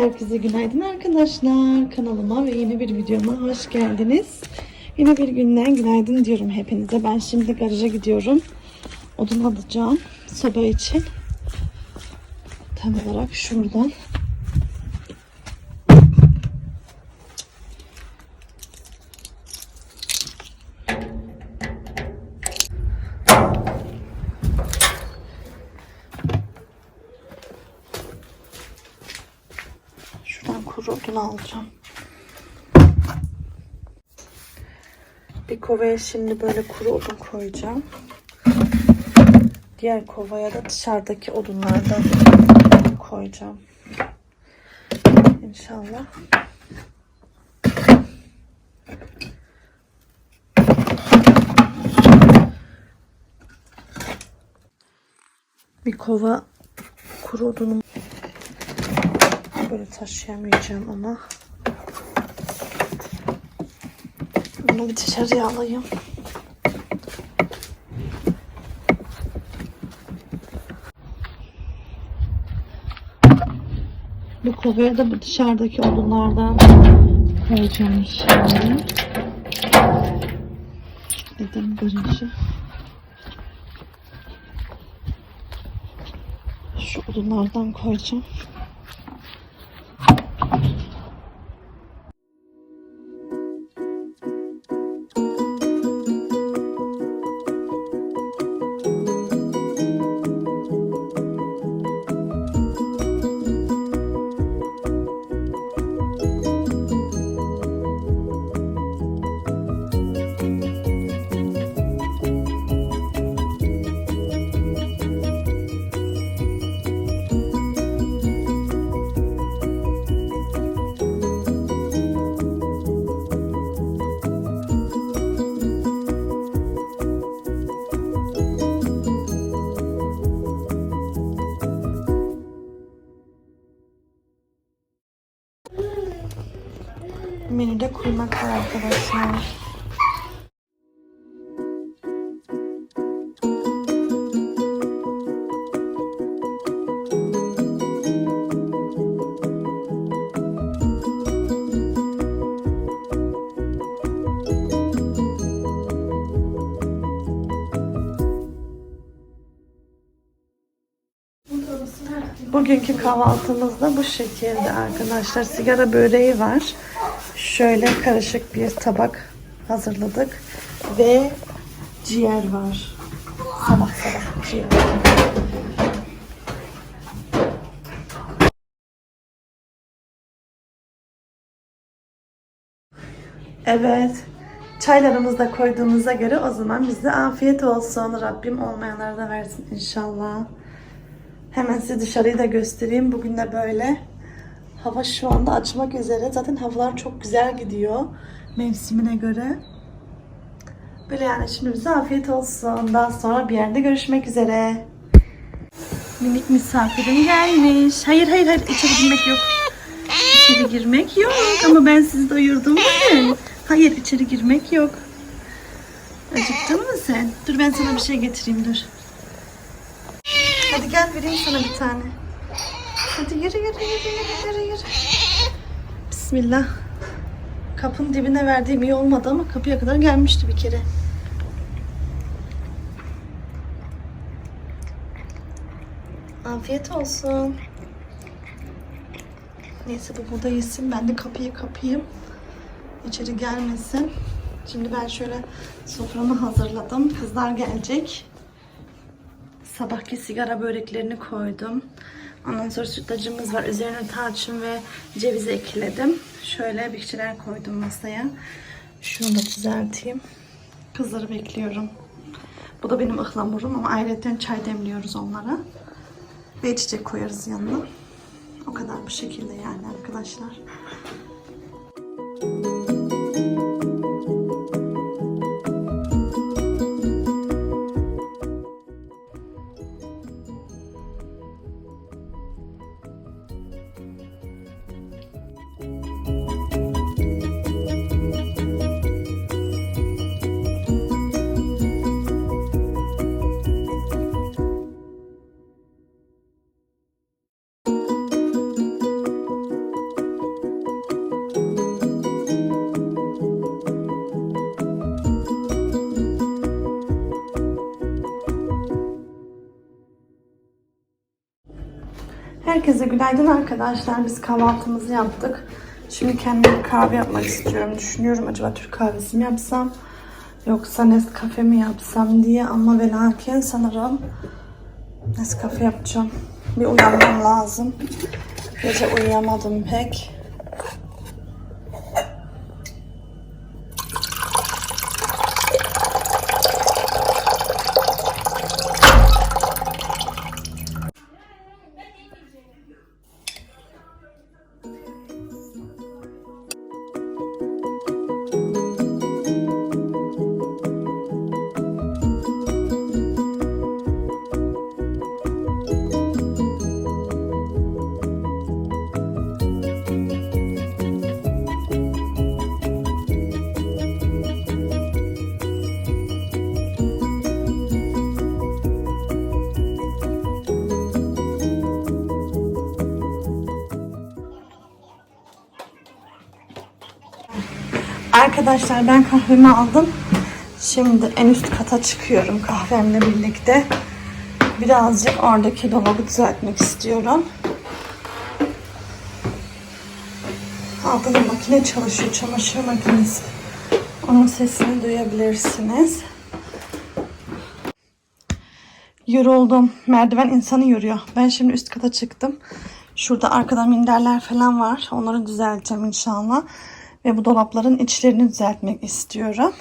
Herkese günaydın arkadaşlar. Kanalıma ve yeni bir videoma hoş geldiniz. Yine bir günden günaydın diyorum hepinize. Ben şimdi garaja gidiyorum. Odun alacağım soba için. Tam olarak şuradan. Şuradan kuru odun alacağım. Bir kovaya şimdi böyle kuru odun koyacağım. Diğer kovaya da dışarıdaki odunlardan koyacağım. İnşallah. Bir kova kuru odunum böyle taşıyamayacağım ama bunu bir dışarıya alayım. Bu kovaya da bu dışarıdaki odunlardan koyacağım şimdi. Dedim garajı. Şu odunlardan koyacağım. Menüde kuymak var arkadaşlar. Bugünkü kahvaltımızda bu şekilde arkadaşlar. Sigara böreği var. Şöyle karışık bir tabak hazırladık. Ve ciğer var. Sabah sabah ciğer. Evet. Çaylarımızı da koyduğumuza göre o zaman bize afiyet olsun. Rabbim olmayanlara da versin inşallah. Hemen size dışarıyı da göstereyim. Bugün de böyle. Hava şu anda açmak üzere. Zaten havalar çok güzel gidiyor. Mevsimine göre. Böyle yani şimdi bize afiyet olsun. Daha sonra bir yerde görüşmek üzere. Minik misafirim gelmiş. Hayır hayır hayır içeri girmek yok. İçeri girmek yok. Ama ben sizi doyurdum değil mi? Hayır içeri girmek yok. Acıktın mı sen? Dur ben sana bir şey getireyim dur. Hadi gel vereyim sana bir tane. Hadi yürü yürü yürü yürü yürü yürü. Bismillah. Kapının dibine verdiğim iyi olmadı ama kapıya kadar gelmişti bir kere. Afiyet olsun. Neyse bu burada yesin. Ben de kapıyı kapayım. İçeri gelmesin. Şimdi ben şöyle soframı hazırladım. Kızlar gelecek. Sabahki sigara böreklerini koydum. Ondan sonra sütlacımız var. Üzerine tarçın ve ceviz ekledim. Şöyle bir şeyler koydum masaya. Şunu da düzelteyim. Kızları bekliyorum. Bu da benim ıhlamurum ama ayrıca çay demliyoruz onlara. Ve içecek koyarız yanına. O kadar bu şekilde yani arkadaşlar. Herkese günaydın arkadaşlar. Biz kahvaltımızı yaptık. Şimdi kendime kahve yapmak istiyorum. Düşünüyorum acaba Türk kahvesi mi yapsam yoksa Nescafe mi yapsam diye ama ve lakin sanırım Nescafe yapacağım. Bir uyanmam lazım. Gece uyuyamadım pek. Arkadaşlar ben kahvemi aldım. Şimdi en üst kata çıkıyorum kahvemle birlikte. Birazcık oradaki dolabı düzeltmek istiyorum. Altta makine çalışıyor. Çamaşır makinesi. Onun sesini duyabilirsiniz. Yoruldum. Merdiven insanı yoruyor. Ben şimdi üst kata çıktım. Şurada arkada minderler falan var. Onları düzelteceğim inşallah. Ve bu dolapların içlerini düzeltmek istiyorum.